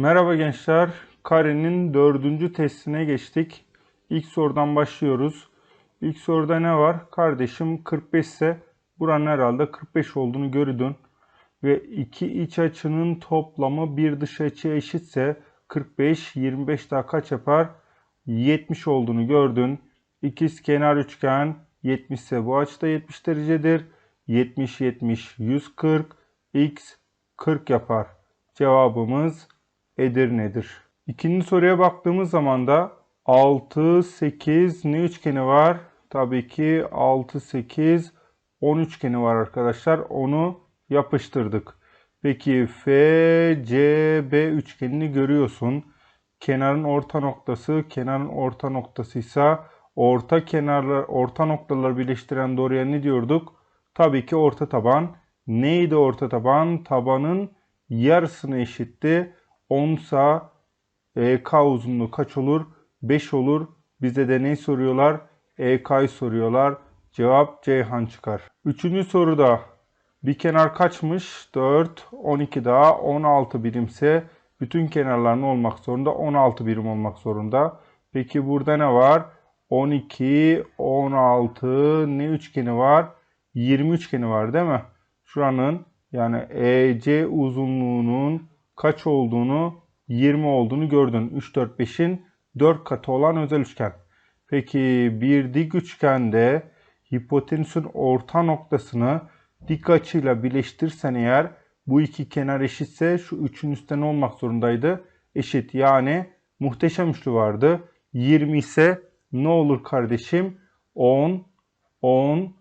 Merhaba gençler. Karenin dördüncü testine geçtik. İlk sorudan başlıyoruz. İlk soruda ne var? Kardeşim 45 ise buranın herhalde 45 olduğunu gördün. Ve iki iç açının toplamı bir dış açıya eşitse 45, 25 daha kaç yapar? 70 olduğunu gördün. İkiz kenar üçgen 70 ise bu açıda 70 derecedir. 70, 70, 140, x 40 yapar. Cevabımız Edirne'dir. İkinci soruya baktığımız zaman da 6, 8 ne üçgeni var? Tabii ki 6, 8, 10 üçgeni var arkadaşlar. Onu yapıştırdık. Peki FCB üçgenini görüyorsun. Kenarın orta noktası, kenarın orta noktasıysa orta kenarlar, orta noktaları birleştiren doğruya ne diyorduk? Tabii ki orta taban. Neydi orta taban? Tabanın yarısını eşitti. 10 sa EK uzunluğu kaç olur? 5 olur. Bize de ne soruyorlar? EK'yı soruyorlar. Cevap Ceyhan çıkar. Üçüncü soruda bir kenar kaçmış? 4, 12 daha 16 birimse bütün kenarlar ne olmak zorunda? 16 birim olmak zorunda. Peki burada ne var? 12, 16 ne üçgeni var? 20 üçgeni var değil mi? Şuranın yani EC uzunluğunun kaç olduğunu 20 olduğunu gördün. 3, 4, 5'in 4 katı olan özel üçgen. Peki bir dik üçgende hipotenüsün orta noktasını dik açıyla birleştirsen eğer bu iki kenar eşitse şu üçün üstten olmak zorundaydı. Eşit yani muhteşem üçlü vardı. 20 ise ne olur kardeşim? 10, 10.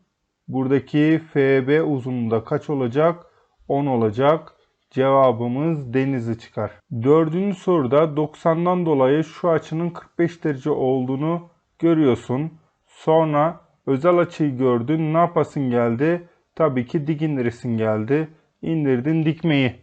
Buradaki FB uzunluğu da kaç olacak? 10 olacak. Cevabımız Denizli çıkar. Dördüncü soruda 90'dan dolayı şu açının 45 derece olduğunu görüyorsun. Sonra özel açıyı gördün. Ne yapasın geldi? Tabii ki dik indiresin geldi. İndirdin dikmeyi.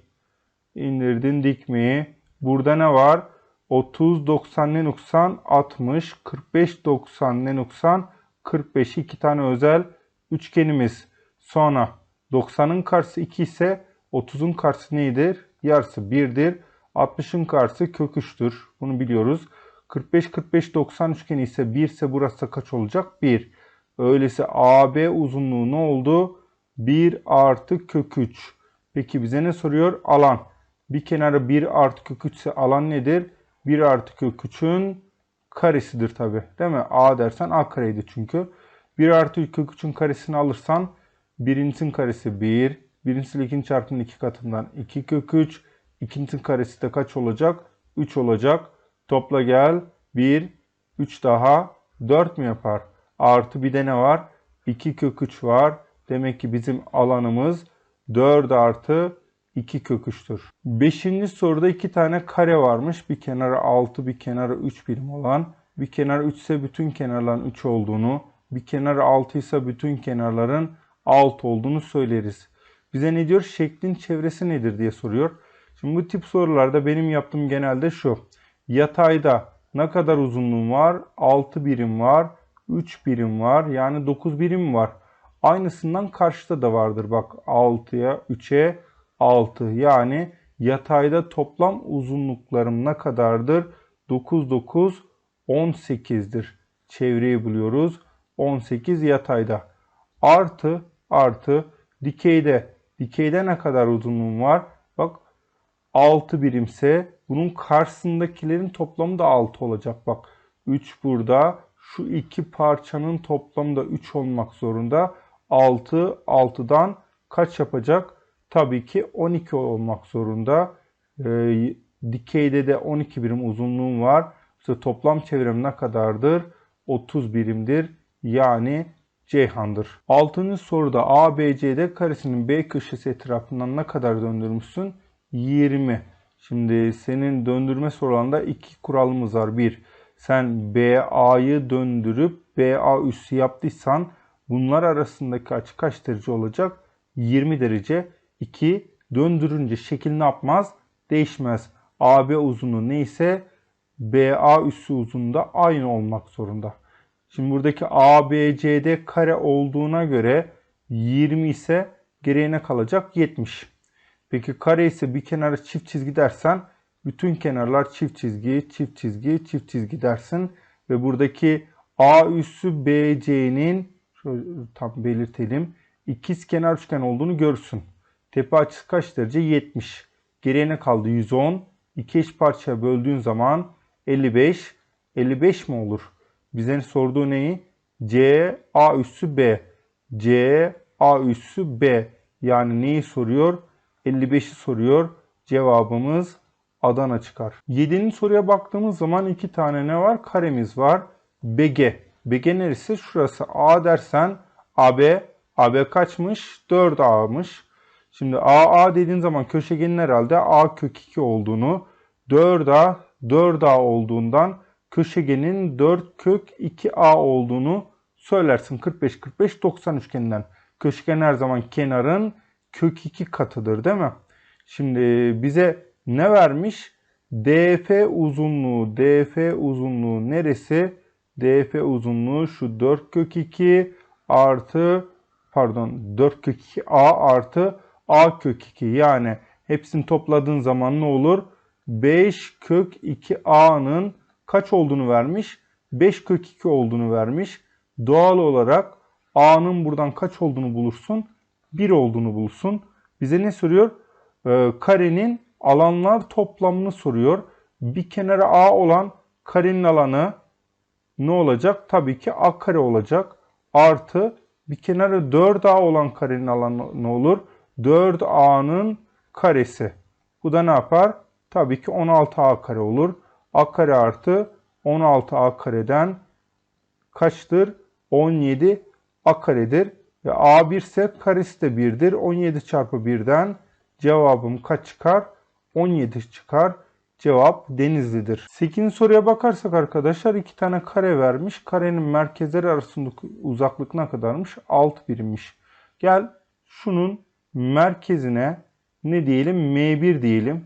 İndirdin dikmeyi. Burada ne var? 30, 90 ne noksan? 60, 45, 90 ne noksan? 45 iki tane özel üçgenimiz. Sonra 90'ın karşısı 2 ise 30'un karşısı nedir? Yarısı 1'dir. 60'ın karşısı kök 3'tür. Bunu biliyoruz. 45, 45, 90 üçgeni ise 1 ise burası kaç olacak? 1. Öyleyse AB uzunluğu ne oldu? 1 artı kök 3. Peki bize ne soruyor? Alan. Bir kenarı 1 artı kök 3 ise alan nedir? 1 artı kök 3'ün karesidir tabi. Değil mi? A dersen A kareydi çünkü. 1 artı kök 3'ün karesini alırsan birincisinin karesi 1. Birincisi ikinci çarpımın iki katından 2 kök 3. İkincisinin karesi de kaç olacak? 3 olacak. Topla gel. 1, 3 daha 4 mü yapar? Artı bir de ne var? 2 kök 3 var. Demek ki bizim alanımız 4 artı 2 kök 3'tür. Beşinci soruda iki tane kare varmış. Bir kenarı 6, bir kenarı 3 birim olan. Bir kenar 3 ise bütün kenarların 3 olduğunu, bir kenarı 6 ise bütün kenarların 6 olduğunu söyleriz. Bize ne diyor? Şeklin çevresi nedir diye soruyor. Şimdi bu tip sorularda benim yaptığım genelde şu. Yatayda ne kadar uzunluğum var? 6 birim var. 3 birim var. Yani 9 birim var. Aynısından karşıda da vardır. Bak 6'ya 3'e 6. Yani yatayda toplam uzunluklarım ne kadardır? 9 9 18'dir. Çevreyi buluyoruz. 18 yatayda. Artı artı dikeyde. Dikeyde ne kadar uzunluğum var? Bak 6 birimse bunun karşısındakilerin toplamı da 6 olacak. Bak 3 burada. Şu iki parçanın toplamı da 3 olmak zorunda. 6 6'dan kaç yapacak? Tabii ki 12 olmak zorunda. Ee, dikeyde de 12 birim uzunluğum var. İşte toplam çevrem ne kadardır? 30 birimdir. Yani Ceyhan'dır. Altıncı soruda ABCD karesinin B köşesi etrafından ne kadar döndürmüşsün? 20. Şimdi senin döndürme sorularında iki kuralımız var. Bir, sen BA'yı döndürüp BA üssü yaptıysan bunlar arasındaki açı kaç derece olacak? 20 derece. 2. Döndürünce şekil ne yapmaz? Değişmez. AB uzunluğu neyse BA üssü uzunluğu da aynı olmak zorunda. Şimdi buradaki ABCD kare olduğuna göre 20 ise geriye ne kalacak? 70. Peki kare ise bir kenara çift çizgi dersen Bütün kenarlar çift çizgi, çift çizgi, çift çizgi dersin. Ve buradaki A üssü BC'nin tam belirtelim. İkiz kenar üçgen olduğunu görsün. Tepe açısı kaç derece? 70. Geriye ne kaldı? 110. İki eş parçaya böldüğün zaman 55. 55 mi olur? Bize sorduğu neyi? C A üssü B. C A üssü B. Yani neyi soruyor? 55'i soruyor. Cevabımız Adana çıkar. 7. soruya baktığımız zaman iki tane ne var? Karemiz var. BG. BG neresi? Şurası A dersen AB. AB kaçmış? 4A'mış. Şimdi AA dediğin zaman köşegenin herhalde A kök 2 olduğunu 4A 4A olduğundan köşegenin 4 kök 2A olduğunu söylersin. 45 45 90 üçgeninden. Köşegen her zaman kenarın kök 2 katıdır değil mi? Şimdi bize ne vermiş? DF uzunluğu, DF uzunluğu neresi? DF uzunluğu şu 4 kök 2 artı pardon 4 kök 2 A artı A kök 2 yani hepsini topladığın zaman ne olur? 5 kök 2 A'nın kaç olduğunu vermiş? 5 kök 2 olduğunu vermiş. Doğal olarak A'nın buradan kaç olduğunu bulursun? 1 olduğunu bulursun. Bize ne soruyor? Ee, karenin alanlar toplamını soruyor. Bir kenara A olan karenin alanı ne olacak? Tabii ki A kare olacak. Artı bir kenara 4A olan karenin alanı ne olur? 4A'nın karesi. Bu da ne yapar? Tabii ki 16A kare olur. A kare artı 16A kareden kaçtır? 17 A karedir. Ve A1 ise karesi de 1'dir. 17 çarpı 1'den cevabım kaç çıkar? 17 çıkar. Cevap Denizli'dir. 8. soruya bakarsak arkadaşlar iki tane kare vermiş. Karenin merkezleri arasındaki uzaklık ne kadarmış? 6 birimmiş. Gel şunun merkezine ne diyelim? M1 diyelim.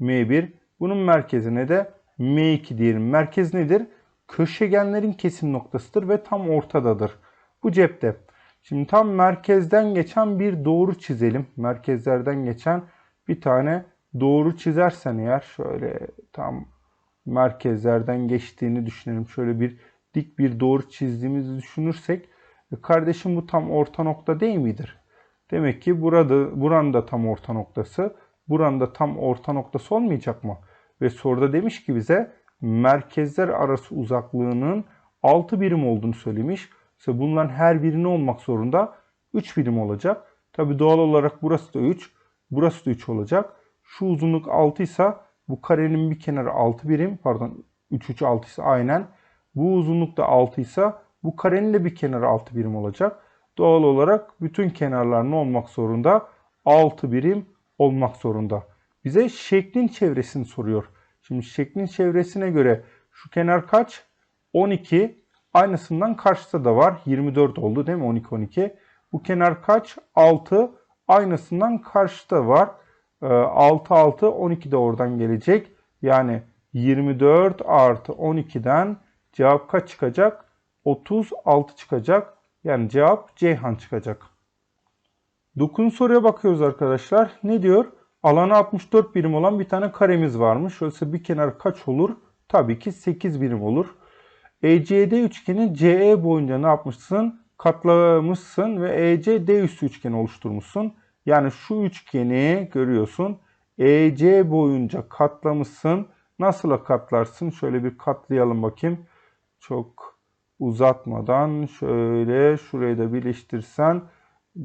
M1. Bunun merkezine de M2 diyelim. Merkez nedir? Köşegenlerin kesim noktasıdır ve tam ortadadır. Bu cepte. Şimdi tam merkezden geçen bir doğru çizelim. Merkezlerden geçen bir tane doğru çizersen eğer şöyle tam merkezlerden geçtiğini düşünelim. Şöyle bir dik bir doğru çizdiğimizi düşünürsek e, kardeşim bu tam orta nokta değil midir? Demek ki burada buranın da tam orta noktası, buranın da tam orta noktası olmayacak mı? Ve soruda demiş ki bize merkezler arası uzaklığının 6 birim olduğunu söylemiş. İşte bunların her birini olmak zorunda 3 birim olacak. Tabi doğal olarak burası da 3, burası da 3 olacak. Şu uzunluk 6 ise bu karenin bir kenarı 6 birim. Pardon 3 3 6 ise aynen. Bu uzunluk da 6 ise bu karenin de bir kenarı 6 birim olacak. Doğal olarak bütün kenarlar ne olmak zorunda? 6 birim olmak zorunda. Bize şeklin çevresini soruyor. Şimdi şeklin çevresine göre şu kenar kaç? 12. Aynısından karşıda da var. 24 oldu değil mi? 12 12. Bu kenar kaç? 6. Aynısından karşıda var. 6 6 12 de oradan gelecek. Yani 24 artı 12'den cevap kaç çıkacak? 36 çıkacak. Yani cevap Ceyhan çıkacak. 9. soruya bakıyoruz arkadaşlar. Ne diyor? Alanı 64 birim olan bir tane karemiz varmış. Öyleyse bir kenar kaç olur? Tabii ki 8 birim olur. ECD üçgeni CE boyunca ne yapmışsın? Katlamışsın ve ECD üstü üçgeni oluşturmuşsun. Yani şu üçgeni görüyorsun. EC boyunca katlamışsın. Nasıl katlarsın? Şöyle bir katlayalım bakayım. Çok uzatmadan şöyle şurayı da birleştirsen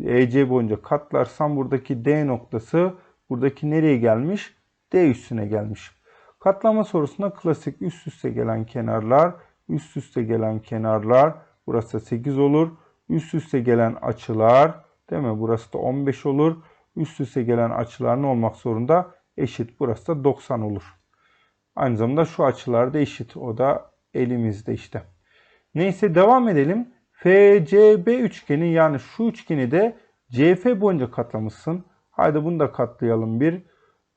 EC boyunca katlarsan buradaki D noktası buradaki nereye gelmiş? D üstüne gelmiş. Katlama sorusunda klasik üst üste gelen kenarlar, üst üste gelen kenarlar burası 8 olur. Üst üste gelen açılar Değil mi? Burası da 15 olur. Üst üste gelen açılar ne olmak zorunda? Eşit. Burası da 90 olur. Aynı zamanda şu açılar da eşit. O da elimizde işte. Neyse devam edelim. FCB üçgeni yani şu üçgeni de CF boyunca katlamışsın. Haydi bunu da katlayalım bir.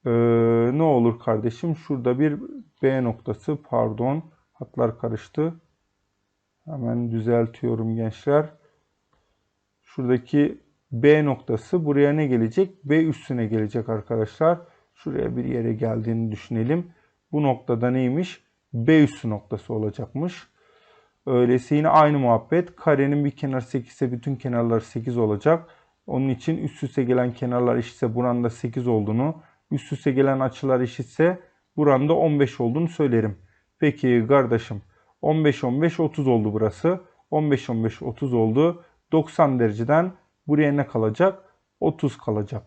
Ee, ne olur kardeşim? Şurada bir B noktası pardon. Hatlar karıştı. Hemen düzeltiyorum gençler. Şuradaki B noktası buraya ne gelecek? B üstüne gelecek arkadaşlar. Şuraya bir yere geldiğini düşünelim. Bu noktada neymiş? B üssü noktası olacakmış. Öyleyse yine aynı muhabbet. Karenin bir kenarı 8 ise bütün kenarları 8 olacak. Onun için üst üste gelen kenarlar eşitse buranın da 8 olduğunu, üst üste gelen açılar eşitse buranın da 15 olduğunu söylerim. Peki kardeşim 15 15 30 oldu burası. 15 15 30 oldu. 90 dereceden buraya ne kalacak? 30 kalacak.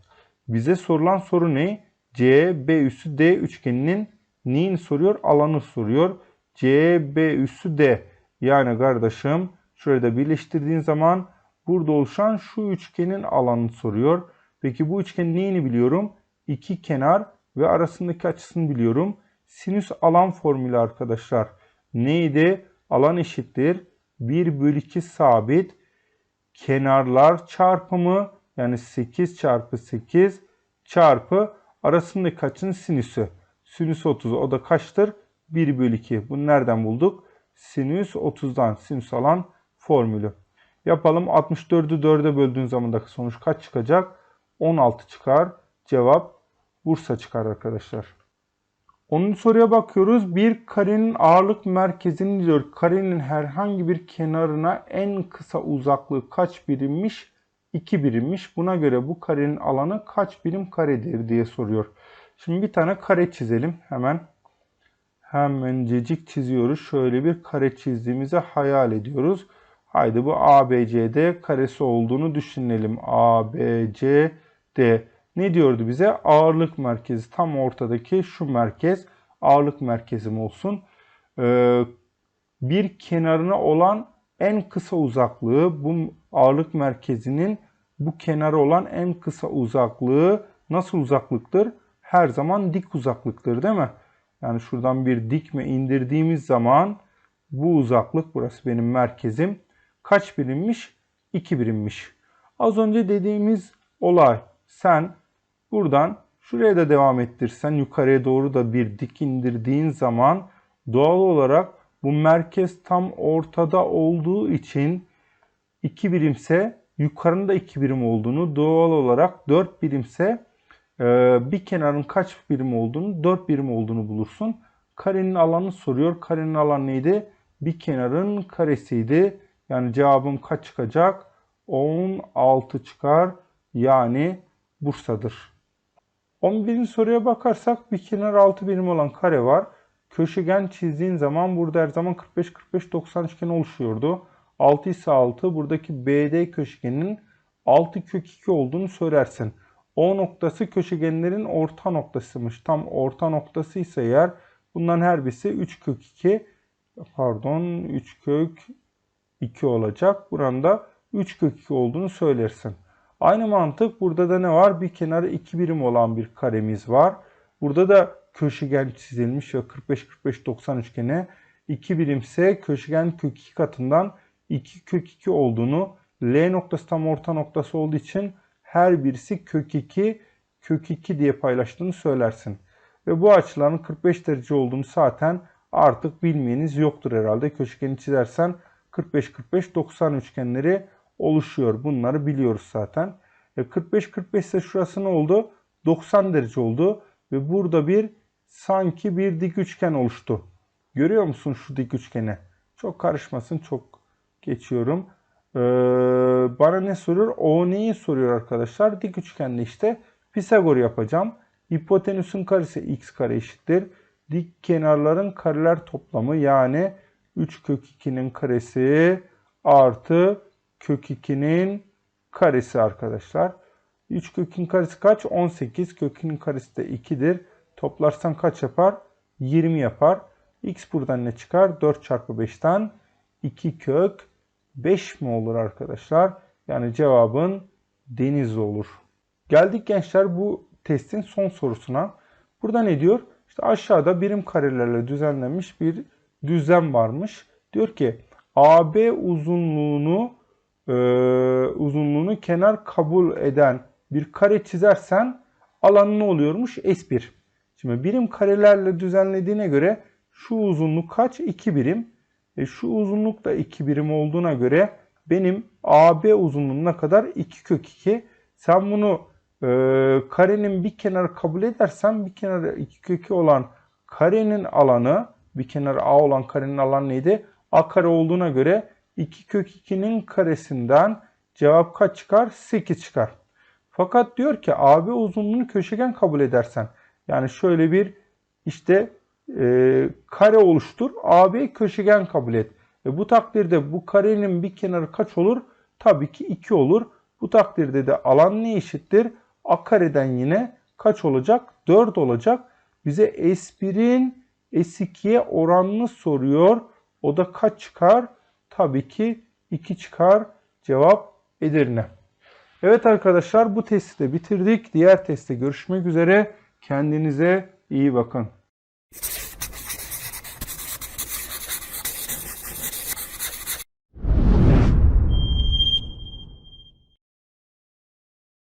Bize sorulan soru ne? C, B üssü D üçgeninin neyini soruyor? Alanı soruyor. C, B üssü D. Yani kardeşim şurada birleştirdiğin zaman burada oluşan şu üçgenin alanını soruyor. Peki bu üçgenin neyini biliyorum? İki kenar ve arasındaki açısını biliyorum. Sinüs alan formülü arkadaşlar. Neydi? Alan eşittir. 1 bölü 2 sabit. Kenarlar çarpımı yani 8 çarpı 8 çarpı arasındaki açının sinüsü. Sinüs 30 o da kaçtır? 1 bölü 2. Bunu nereden bulduk? Sinüs 30'dan sinüs alan formülü. Yapalım 64'ü 4'e böldüğün zamandaki sonuç kaç çıkacak? 16 çıkar. Cevap Bursa çıkar arkadaşlar. Onun soruya bakıyoruz. Bir karenin ağırlık merkezini diyor. Karenin herhangi bir kenarına en kısa uzaklığı kaç birimmiş? 2 birimmiş. Buna göre bu karenin alanı kaç birim karedir diye soruyor. Şimdi bir tane kare çizelim hemen. Hemencecik çiziyoruz. Şöyle bir kare çizdiğimizi hayal ediyoruz. Haydi bu ABCD karesi olduğunu düşünelim. ABCD ne diyordu bize? Ağırlık merkezi tam ortadaki şu merkez ağırlık merkezim olsun. Ee, bir kenarına olan en kısa uzaklığı bu ağırlık merkezinin bu kenarı olan en kısa uzaklığı nasıl uzaklıktır? Her zaman dik uzaklıktır değil mi? Yani şuradan bir dikme indirdiğimiz zaman bu uzaklık burası benim merkezim. Kaç birimmiş? 2 birimmiş. Az önce dediğimiz olay sen buradan şuraya da devam ettirsen yukarıya doğru da bir dik indirdiğin zaman doğal olarak bu merkez tam ortada olduğu için 2 birimse yukarının da 2 birim olduğunu doğal olarak 4 birimse ee, bir kenarın kaç birim olduğunu, 4 birim olduğunu bulursun. Karenin alanı soruyor. Karenin alanı neydi? Bir kenarın karesiydi. Yani cevabım kaç çıkacak? 16 çıkar. Yani Bursa'dır. 11. soruya bakarsak bir kenar 6 birim olan kare var. Köşegen çizdiğin zaman burada her zaman 45-45-90 üçgen oluşuyordu. 6 ise 6. Buradaki BD köşegenin 6 kök 2 olduğunu söylersin. O noktası köşegenlerin orta noktasıymış. Tam orta noktası ise eğer bundan her birisi 3 kök 2 pardon 3 kök 2 olacak. Buranda 3 kök 2 olduğunu söylersin. Aynı mantık burada da ne var? Bir kenarı 2 birim olan bir karemiz var. Burada da köşegen çizilmiş ve 45-45-90 üçgene 2 birimse köşegen kök 2 katından 2 kök 2 olduğunu L noktası tam orta noktası olduğu için her birisi kök 2 kök 2 diye paylaştığını söylersin. Ve bu açıların 45 derece olduğunu zaten artık bilmeyeniz yoktur herhalde. Köşegeni çizersen 45-45-90 üçgenleri oluşuyor. Bunları biliyoruz zaten. 45-45 e, ise şurası ne oldu? 90 derece oldu. Ve burada bir sanki bir dik üçgen oluştu. Görüyor musun şu dik üçgeni? Çok karışmasın çok geçiyorum. Ee, bana ne soruyor? O neyi soruyor arkadaşlar? Dik üçgende işte Pisagor yapacağım. Hipotenüsün karesi x kare eşittir. Dik kenarların kareler toplamı yani 3 kök 2'nin karesi artı kök 2'nin karesi arkadaşlar. 3 kökün karesi kaç? 18. Kökün karesi de 2'dir. Toplarsan kaç yapar? 20 yapar. X buradan ne çıkar? 4 çarpı 5'ten 2 kök 5 mi olur arkadaşlar? Yani cevabın deniz olur. Geldik gençler bu testin son sorusuna. Burada ne diyor? İşte aşağıda birim karelerle düzenlenmiş bir düzlem varmış. Diyor ki AB uzunluğunu e, uzunluğunu kenar kabul eden bir kare çizersen alanı ne oluyormuş? S1. Şimdi birim karelerle düzenlediğine göre şu uzunluk kaç? 2 birim. E şu uzunluk da 2 birim olduğuna göre benim AB uzunluğuna kadar 2 kök 2. Sen bunu e, karenin bir kenarı kabul edersen bir kenarı 2 kök 2 olan karenin alanı bir kenar A olan karenin alanı neydi? A kare olduğuna göre 2 kök 2'nin karesinden cevap kaç çıkar? 8 çıkar. Fakat diyor ki AB uzunluğunu köşegen kabul edersen yani şöyle bir işte e, kare oluştur. AB köşegen kabul et. E, bu takdirde bu karenin bir kenarı kaç olur? Tabii ki 2 olur. Bu takdirde de alan ne eşittir? A kareden yine kaç olacak? 4 olacak. Bize S1'in S2'ye oranını soruyor. O da kaç çıkar? Tabii ki 2 çıkar. Cevap Edirne. Evet arkadaşlar bu testi de bitirdik. Diğer testte görüşmek üzere. Kendinize iyi bakın.